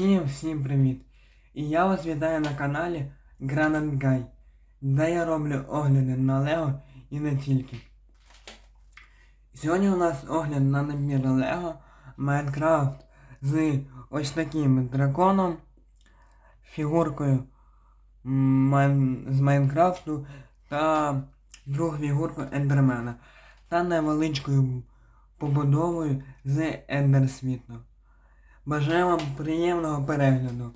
Всім всім привіт! І я вас вітаю на каналі Guy, де я роблю огляди на Лего і не тільки. Сьогодні у нас огляд на набір Лего Minecraft з ось таким драконом, фігуркою Майн- з Майнкрафту та другу фігурку Ендермена та невеличкою побудовою з Ендерсвіту. Бажаю вам приємного перегляду.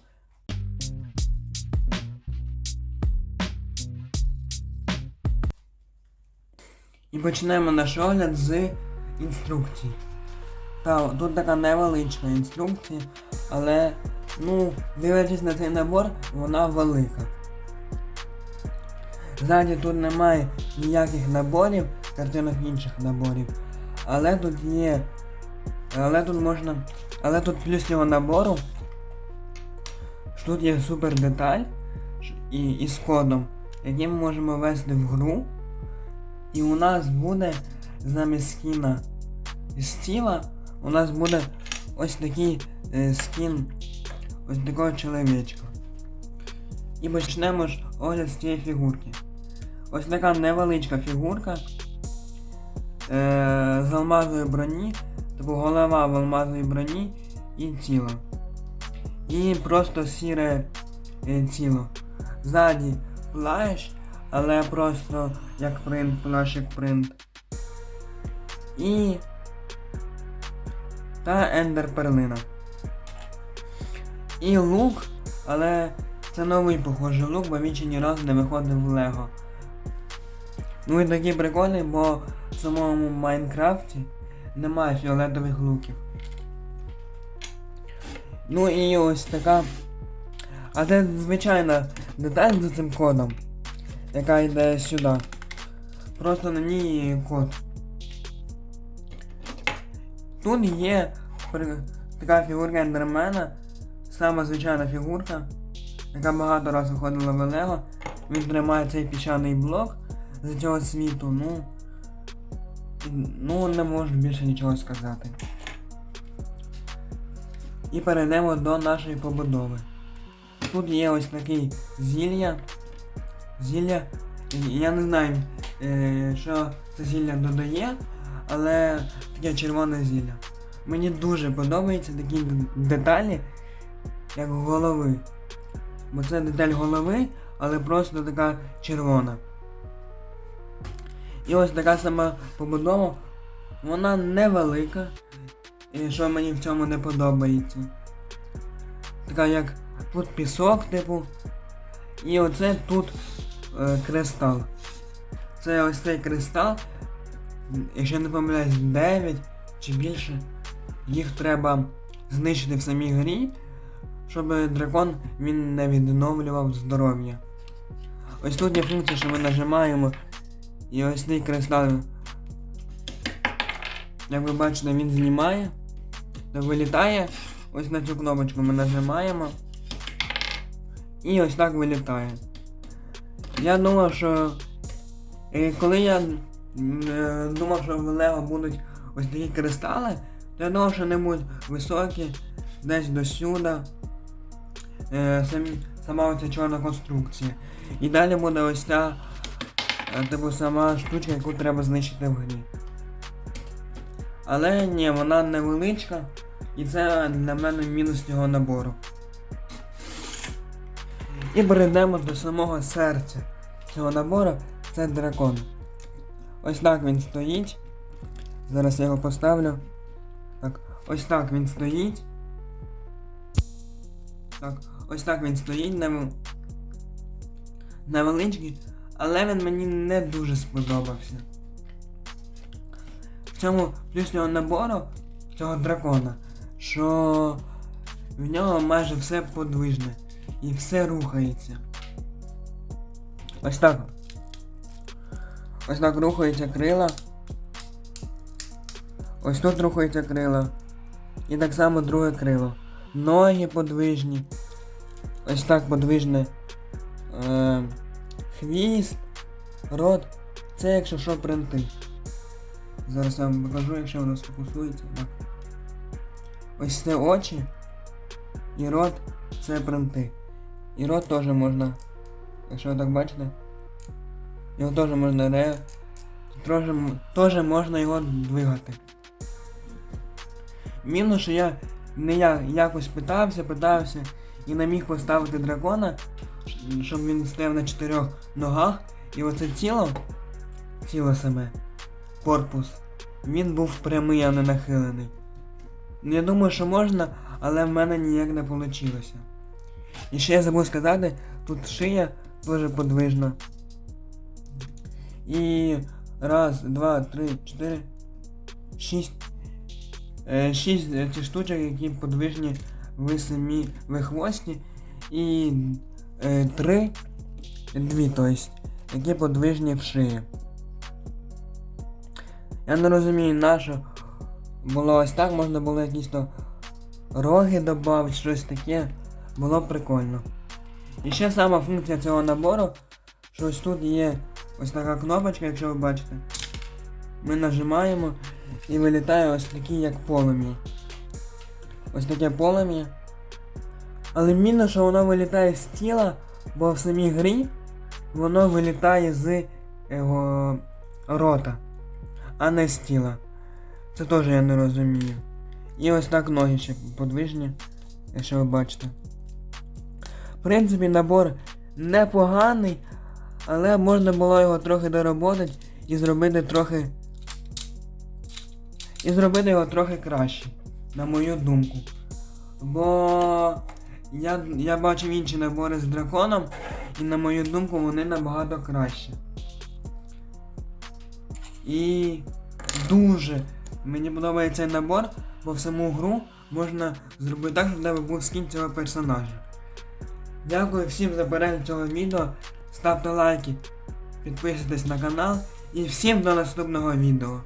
І почнемо наш огляд з інструкцій. Та тут така невеличка інструкція, але, ну, дивлячись на цей набор, вона велика. Ззаді тут немає ніяких наборів, картинок інших наборів. Але тут є. Але тут можна. Але тут плюс цього набору. що Тут є супер деталь ш- і, і з кодом, який ми можемо ввести в гру. І у нас буде замість скіна з тіла, у нас буде ось такий е, скін ось такого чоловічка. І почнемо ж огляд з цієї фігурки. Ось така невеличка фігурка е, з алмазової броні, типу голова в алмазовій броні і тіло. І просто сіре е, тіло. Ззаді плащ, але просто як принт, плащ як принт. І та ендер перлина. І лук, але це новий похожий лук, бо він ще ні разу не виходив в Лего. Ну і такий прикольний, бо в самому Майнкрафті немає фіолетових луків. Ну і ось така. А це звичайна деталь за цим кодом, яка йде сюди. Просто на ній код. Тут є така фігурка ендермена, сама звичайна фігурка, яка багато разів виходила в Лего. Він тримає цей піщаний блок з цього світу, ну. Ну, не можу більше нічого сказати. І перейдемо до нашої побудови. Тут є ось такий зілля. Зілля. Я не знаю, е, що це зілля додає, але таке червоне зілля. Мені дуже подобаються такі деталі, як голови. Бо це деталь голови, але просто така червона. І ось така сама побудова. Вона невелика, і що мені в цьому не подобається. Така як тут пісок, типу. І оце тут е, кристал. Це ось цей кристал. Якщо не помиляюсь, 9 чи більше. Їх треба знищити в самій грі, щоб дракон він не відновлював здоров'я. Ось тут є функція, що ми нажимаємо і ось цей кристал. Як ви бачите, він знімає, та вилітає. Ось на цю кнопочку ми нажимаємо. І ось так вилітає. Я думав, що. е, Коли я е, думав, що в Лего будуть ось такі кристали, то я думав, що вони будуть високі, десь до сюди. Е, сама оця чорна конструкція. І далі буде ось ця типу сама штучка, яку треба знищити в грі. Але ні, вона невеличка. І це для мене мінус цього набору. І перейдемо до самого серця цього набору. Це дракон. Ось так він стоїть. Зараз я його поставлю. Так, ось так він стоїть. Так, ось так він стоїть нев... невеличкий, але він мені не дуже сподобався. В цьому плюс цього набору цього дракона, що в нього майже все подвижне і все рухається. Ось так. Ось так рухаються крила. Ось тут рухаються крила. І так само друге крило. Ноги подвижні. Ось так подвижне. Е, хвіст, рот. Це якщо що принти. Зараз я вам покажу, якщо воно сфокусується. Так. Ось це очі. і рот це принти. І рот теж можна. Якщо ви так бачите. Його теж можна ре. Теж, можна його двигати. Мінус, що я не я якось питався, питався і не міг поставити дракона, щоб він стояв на чотирьох ногах. І оце тіло, тіло саме, корпус, він був прямий, а не нахилений. Я думаю, що можна, але в мене ніяк не вийшло. І ще я забув сказати, тут шия теж подвижна. І раз, два, три, чотири, шість. Е, шість е, ці штучок, які подвижні в самі в хвості. І три, дві, то есть, які подвижні в шиї. Я не розумію, на що було ось так, можна було якісь то роги додати, щось таке. Було б прикольно. І ще сама функція цього набору, що ось тут є ось така кнопочка, якщо ви бачите. Ми нажимаємо і вилітає ось такі як полум'я. Ось таке полум'я. Але мінно, що воно вилітає з тіла, бо в самій грі воно вилітає з його рота, а не з тіла. Це теж я не розумію. І ось так ноги ще подвижні, якщо ви бачите. В принципі, набор непоганий, але можна було його трохи доработати і зробити трохи. І зробити його трохи краще, на мою думку. Бо я, я бачив інші набори з драконом, і на мою думку вони набагато краще. І дуже мені подобається цей набор, бо в саму гру можна зробити так, щоб тебе був скін цього персонажа. Дякую всім за перегляд цього відео. Ставте лайки, підписуйтесь на канал і всім до наступного відео.